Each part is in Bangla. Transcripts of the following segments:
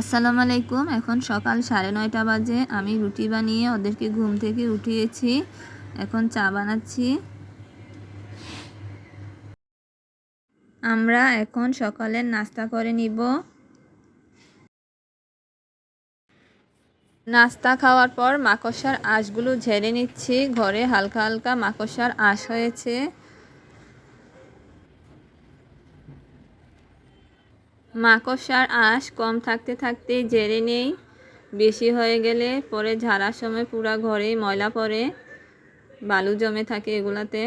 আসসালামু আলাইকুম। এখন সকাল সাড়ে নয়টা বাজে। আমি রুটি বানিয়ে ওদেরকে ঘুম থেকে উঠিয়েছি। এখন চা বানাচ্ছি। আমরা এখন সকালের নাস্তা করে নিব। নাস্তা খাওয়ার পর মাকসার আঁশগুলো ঝেড়ে নিচ্ছি। ঘরে হালকা হালকা মাকসার আঁশ হয়েছে। মাকড়সার আঁশ কম থাকতে থাকতে জেরে নেই। বেশি হয়ে গেলে পরে ঝাড়ার সময় পুরা ঘরেই ময়লা পড়ে, বালু জমে থাকে এগুলাতে।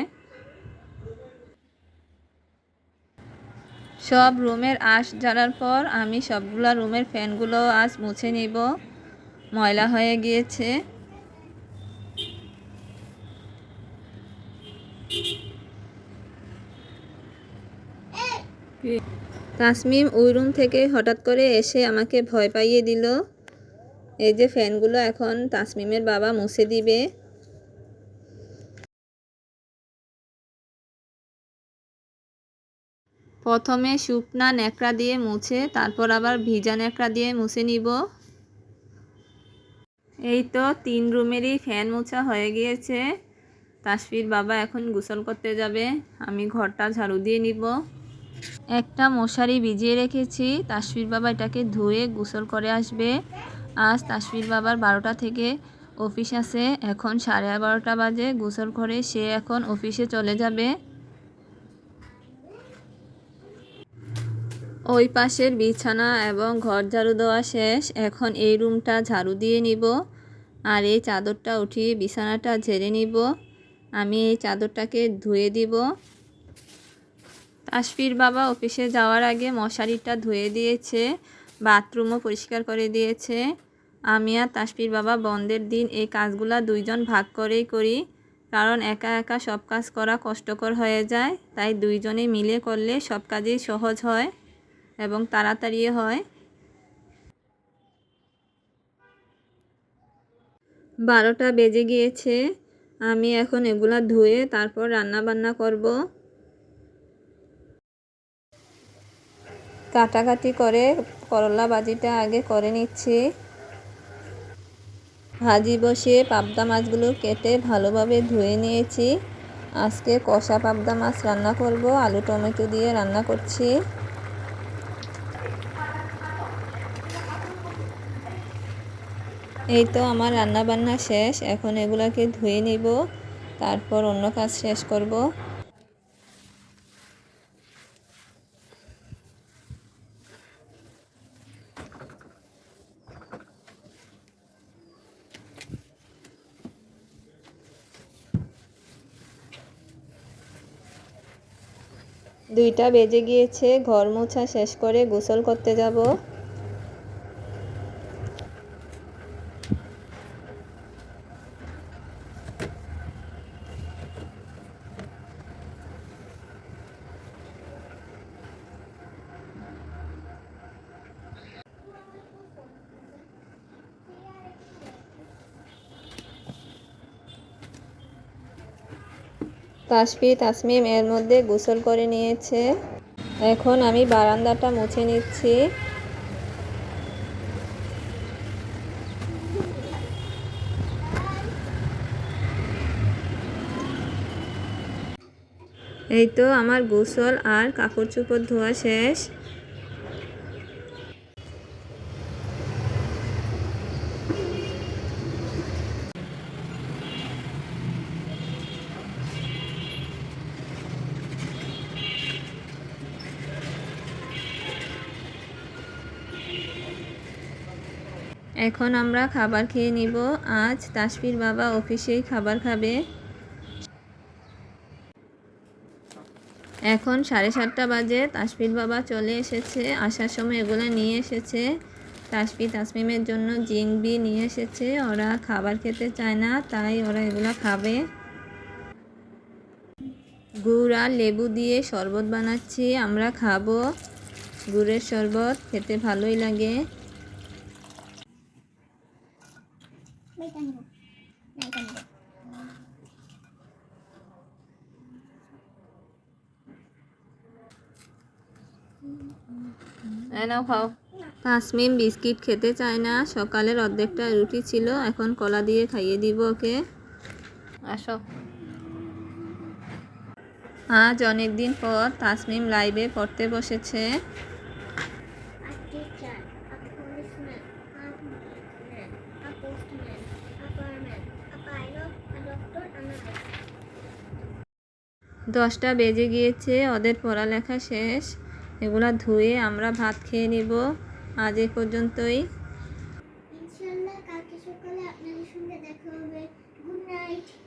সব রুমের আঁশ ঝাড়ার পর আমি সবগুলা রুমের ফ্যানগুলো আজ মুছে নিব। ময়লা হয়ে গিয়েছে। তাসমিম ওই রুম থেকে হঠাৎ করে এসে আমাকে ভয় পাইয়ে দিল। এই যে ফ্যানগুলো এখন তাসমিমের বাবা মুছে দিবে। প্রথমে শুকনা ন্যাকড়া দিয়ে মুছে, তারপর আবার ভিজা ন্যাকড়া দিয়ে মুছে নিব। এই তো তিন রুমেরই ফ্যান মোছা হয়ে গিয়েছে। তাসফির বাবা এখন গোসল করতে যাবে। আমি ঘরটা ঝাড়ু দিয়ে নিব। একটা মশারি ভিজিয়ে রেখেছি। তাসফির বাবা এটাকে ধুয়ে গোসল করে আসবে। আজ তাসফির বাবার বারোটা থেকে অফিস আছে। এখন সাড়ে এগারোটা বাজে। গোসল করে সে এখন অফিসে চলে যাবে। ওই পাশের বিছানা এবং ঘর ঝাড়ু দেওয়া শেষ। এখন এই রুমটা ঝাড়ু দিয়ে নিব আর এই চাদরটা উঠিয়ে বিছানাটা ঝেড়ে নিব। আমি এই চাদরটাকে ধুয়ে দিব। তাসফির বাবা অফিসে যাওয়ার আগে মশারিটা ধুয়ে দিয়েছে, বাথরুমও পরিষ্কার করে দিয়েছে। আমি আর তাসফির বাবা বন্ধের দিন এই কাজগুলা দুইজন ভাগ করেই করি, কারণ একা একা সব কাজ করা কষ্টকর হয়ে যায়, তাই দুইজনে মিলে করলে সব কাজই সহজ হয় এবং তাড়াতাড়ি হয়। বারোটা বেজে গিয়েছে, আমি এখন এগুলা ধুয়ে তারপর রান্না বান্না করব। কাটাকাটি করে করলা ভাজিটা আগে করে নিচ্ছি। ভাজি বসিয়ে পাবদা মাছগুলো কেটে ভালোভাবে ধুয়ে নিয়েছি। আজকে কষা পাবদা মাছ রান্না করব, আলু টমেটো দিয়ে রান্না করছি। এই তো আমার রান্না বান্না শেষ, এখন এগুলাকে ধুয়ে নিব, তারপর অন্য কাজ শেষ করব। দুইটা বেজে গিয়েছে ঘর মোছা শেষ করে গোসল করতে যাব। তাসফি তাসমিম এর মধ্যে গোসল করে নিয়েছে। এখন আমি বারান্দাটা মুছে নিচ্ছি। এই তো আমার গোসল আর কাপড় চোপড় ধোয়া শেষ। এখন আমরা খাবার খেয়ে নিব। আজ তাসফির বাবা অফিসেই খাবার খাবে। এখন সাড়ে সাতটা বাজে, তাসফির বাবা চলে এসেছে। আসার সময় এগুলো নিয়ে এসেছে। তাসফি তাসমিমের জন্য জিংবি নিয়ে এসেছে। ওরা খাবার খেতে চায় না, তাই ওরা এগুলো খাবে। গুড় আর লেবু দিয়ে শরবত বানাচ্ছি, আমরা খাব। গুড়ের শরবত, খেতে ভালোই লাগে। খাও। তাসমিম বিস্কিট খেতে চায় না, সকালের অর্ধেকটা রুটি ছিল, এখন কলা দিয়ে খাইয়ে দিব ওকে। আসো। আজ অনেক দিন পর তাসমিম লাইভে পড়তে বসেছে। দশটা বেজে গিয়েছে, ওদের পড়ালেখা শেষ। এগুলো ধুয়ে আমরা ভাত খেয়ে নিব। আজ এ পর্যন্তই। কালকে সকালে আপনাদের সঙ্গে দেখা হবে। Good night.